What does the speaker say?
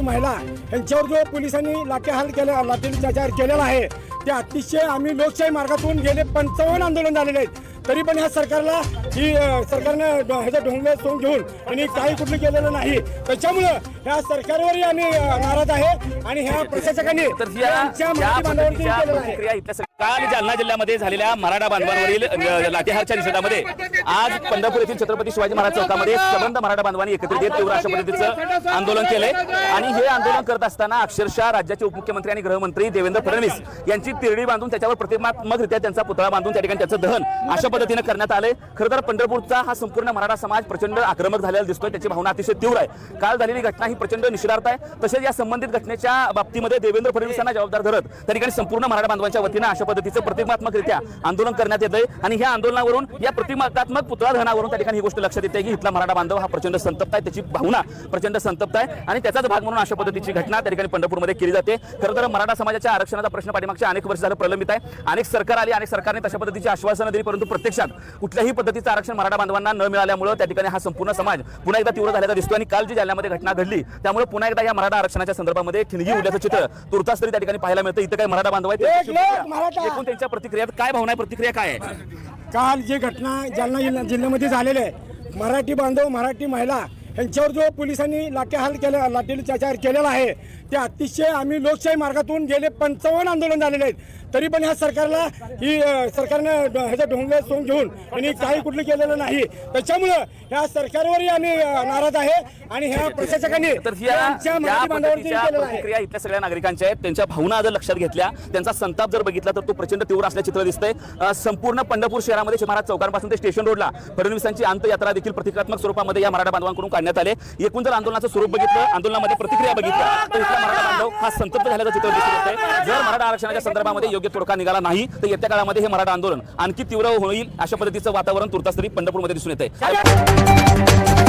महिला यांच्यावर जो पोलिसांनी लाठीहाल केला लाठीचार्ज केलेला आहे ते अतिशय आम्ही लोकशाही मार्गातून गेले पंचावन्न आंदोलन झालेले आहेत. तरी पण ह्या सरकारला ही सरकारनं ह्याचा ढोंगले सोंग घेऊन आणि काही कुठलं केलेलं नाही. त्याच्यामुळं ह्या सरकारवरही आम्ही नाराज आहे आणि ह्या प्रशासकांनी आमच्या मराठी बांधवांवरती केलेलं आहे. काल जालना जिल्ह्यामध्ये झालेल्या मराठा बांधवांवरील अ, लाठीहारच्या निषेधामध्ये आज पंढरपूर येथील छत्रपती शिवाजी महाराज चौकामध्ये सबंध मराठा बांधवांनी एकत्रित येत तीव्र अशा पद्धतीचं आंदोलन केलंय. आणि हे आंदोलन करत असताना अक्षरशः राज्याचे उपमुख्यमंत्री आणि गृहमंत्री देवेंद्र फडणवीस यांची तिरडी बांधून त्याच्यावर प्रतिमात्मकरित्या त्यांचा पुतळा बांधून त्या ठिकाणी त्याचं दहन अशा पद्धतीनं करण्यात आलंय. खरं तर पंढरपूरचा हा संपूर्ण मराठा समाज प्रचंड आक्रमक झालेला दिसतोय. त्याची भावना अतिशय तीव्र आहे. काल झालेली घटना ही प्रचंड निषेधार्थ आहे. तसेच या संबंधित घटनेच्या बाबतीमध्ये देवेंद्र फडणवीस यांना जबाबदार धरत त्या ठिकाणी संपूर्ण मराठा बांधवांच्या वतीनं अशा पद्धतीचं प्रतिमात्मकरित्या आंदोलन करण्यात येतंय. आणि ह्या आंदोलनावरून या प्रतिमात्मक पुतळा दहनावरून त्या ठिकाणी ही गोष्ट लक्षात येते की इथला मराठा बांधव हा प्रचंड संतप्त आहे त्याची भावना प्रचंड संतप्त आहे. आणि त्याचाच भाग म्हणून अशा पद्धतीची घटना त्या ठिकाणी पंढरपूरमध्ये केली जाते. खरं तर मराठा समाजाच्या आरक्षणाचा प्रश्न पाठीमागच्या अनेक वर्ष झालं प्रलंबित आहे. अनेक सरकार आली अनेक सरकारने तशा पद्धतीची आश्वासनं दिली परंतु प्रत्यक्षात कुठल्याही पद्धतीचं आरक्षण मराठा बांधवांना न मिळाल्यामुळे त्या ठिकाणी हा संपूर्ण समाज पुन्हा एकदा तीव्र झाल्याचा दिसतो आणि काल जी जालन्यामध्ये घटना घडली त्यामुळे पुन्हा एकदा या मराठा आरक्षणाच्या संदर्भामध्ये ठिणगी उडल्याचं चित्र तुर्तास तरी त्या ठिकाणी पाहायला मिळतं. इथं काही मराठा बांधव आहेत प्रतिक्रिया-. एकूण त्यांच्या प्रतिक्रियात काय भावना आहे प्रतिक्रिया काय आहे काल जे घटना जालना जिल्हा जिल्ह्यामध्ये झालेले आहे मराठी बांधव मराठी महिला यांच्यावर जो पोलिसांनी लाठीहाल केला लाठीचार्ज केलेला आहे ते अतिशय आम्ही लोकशाही मार्गातून गेले पंचावन्न आंदोलन झालेले आहेत. तरी पण ह्या सरकारला ही सरकारनं ड- ह्याचा ढोंगले सोंग घेऊन आणि काही कुठलं केलेलं नाही. त्याच्यामुळं ह्या सरकारवरही आम्ही नाराज आहे आणि ह्या प्रशासकांनी प्रतिक्रिया इथल्या सगळ्या नागरिकांच्या आहेत. त्यांच्या भावना जर लक्षात घेतल्या त्यांचा संताप जर बघितला तर तो प्रचंड तीव्र असल्या चित्र दिसतंय. संपूर्ण पंढरपूर शहरामध्ये महाराज चौकांपासून ते स्टेशन रोडला फडणवीसांची अंतयात्रा देखील प्रतिकात्मक स्वरूपामध्ये या मराठा बांधवांकडून काढण्यात आले. एकूण जर आंदोलनाचं स्वरूप बघितलं आंदोलनामध्ये प्रतिक्रिया बघितल्या मराठा बांधव हा संतप्त झाल्याचं चित्र दिसून आहे जर मराठा आरक्षणाच्या संदर्भामध्ये योग्य तोडका निघाला नाही तर येत्या काळामध्ये हे मराठा आंदोलन आणखी तीव्र होईल अशा पद्धतीचं वातावरण तुर्तास तरी पंढरपूरमध्ये दिसून येत आहे